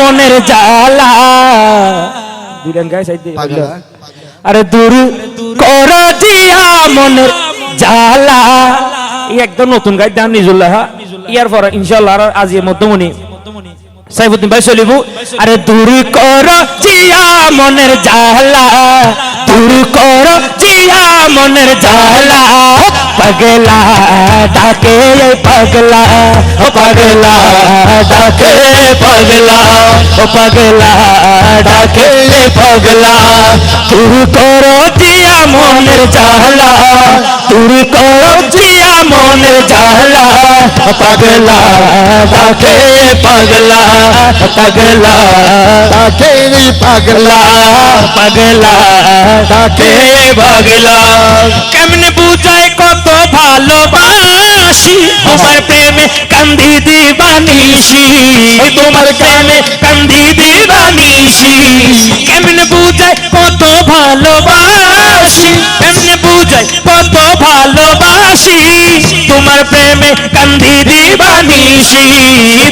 মনের জ্বালা। দুইলেন গায়ে সাইড দিয়ে। পাগলা। আরে দূর কর দিয়া মনের জ্বালা। এই একদম নতুন গাইড দাম নিজুল্লাহ। ইয়ার পর ইনশাল্লাহ আর আজ মধ্যমণি। সাইফুদ্দিন ভাই চলিব। আরে দূর কর জিয়া মনের জ্বালা। দূর কর জিয়া মনের জ্বালা। पगला डाके पगला, ओ पगला डाके पगला, ओ पगला डाके पगला। करो जिया मन चाहला तू करो जिया मन चाहला पगला डाके पगला पगला डाके पगला पगला डाके पगला। ভালোবাসি। তোমার প্রেমে কান্দি দিবানিসি তোমার প্রেমে কান্দি প্রেমে কান্দি দিবানিসি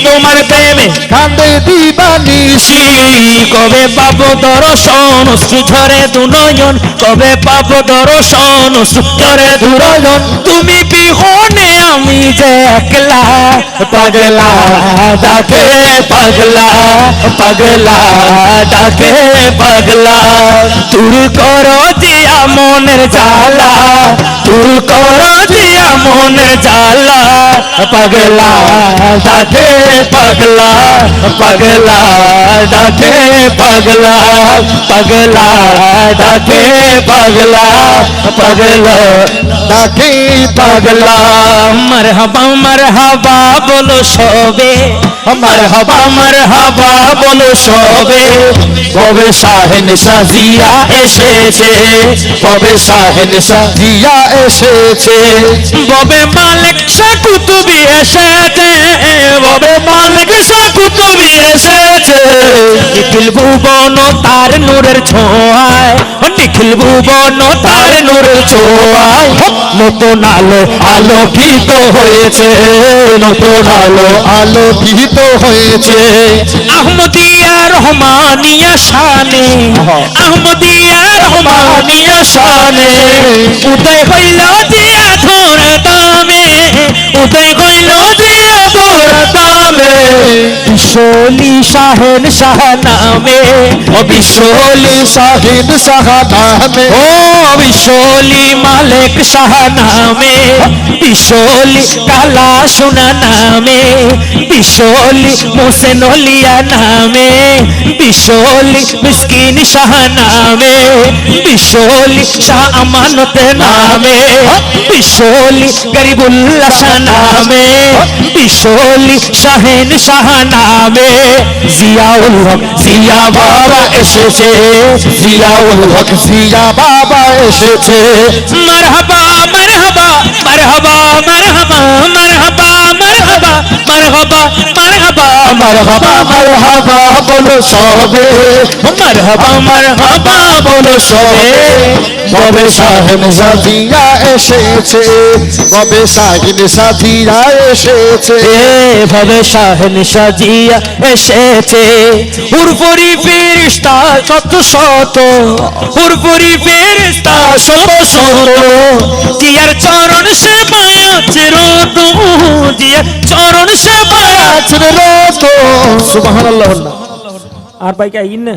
তোমার প্রেমে কান্দে দিবানিসি কবে পাবো দর্শন ঝরে দুনয়ন, কবে পাবো দর্শন ঝরে দুনয়ন। তুমি বিহনে আমি যে একলা, পাগলা ডাকে পাগলা পাগলা ডাকে পাগলা। তুর করো দিয়া মনের জ্বালা তুর করো দিয়া মনের জ্বালা পাগলা, ডাকে পাগলা পাগলা, ডাকে পাগলা পাগলা, ডাকে পাগলা পাগলা তাকে পাগলা। মরহবা মরহবা বলো সবে। মরহবা মরহবা বলো সবে কবে শাহেন সাজিয়া এসেছে কবে শাহেন দিয়া এসেছে ববে মালিক সাকুতুবি এসেছে ববে মালিক সাকুতুবি এসেছে নিখিল ভুবন তার নূরের ছোঁয়ায় নিখিল ভুবন তার নূরের ছোঁয়ায় নতুন আলো আলোকিত হয়েছে নতুন আলো আলোকিত হয়েছে। আহমদিয়া রহমানিয়া শানে। আহমদিয়া রহমানিয়া শানে। উদয় হইল দিয়া ধর দামে। উদয় দামে বিশলি শাহেন শাহ নামে। ও বিশলি শাহিদ সাহানামে ও বিশলি মালিক শাহ নামে। বিশলি কালা সোনা নামে। বিশলি মোসেন লিয়া নামে। বিশলি মিসকিন শাহ নামে। বিশলি শাহ আমানত নামে। বিশলি গরিবুল্লাহ শাহ নামে। বিশলি শাহেন শাহ নামে। জিয়াউল হক, জিয়া বাবা এসেছে। জিয়াউল হক, জিয়া বাবা এসেছে। মারহাবা মারহাবা মারহাবা মারহাবা মারহাবা মারহাবা মারহাবা মারহাবা মারহাবা মারহাবা বলো সবে। মারহাবা মারহাবা বলো সবে। ববে শাহেন সাজিয়া এসেছে? ববে শাহিন সাজিয়া এসেছে? এভাবে শাহেন সাজিয়া এসেছে? উরপুরি ফেরিস্তা শত শত উরপুরি ফেরিস্তা শত শত। জিয়ার চরণ সে মায়াছে রত জিয়ার চরণ সে মায়াছে রত। সুবহানাল্লাহ। আর ভাই কে আইন না?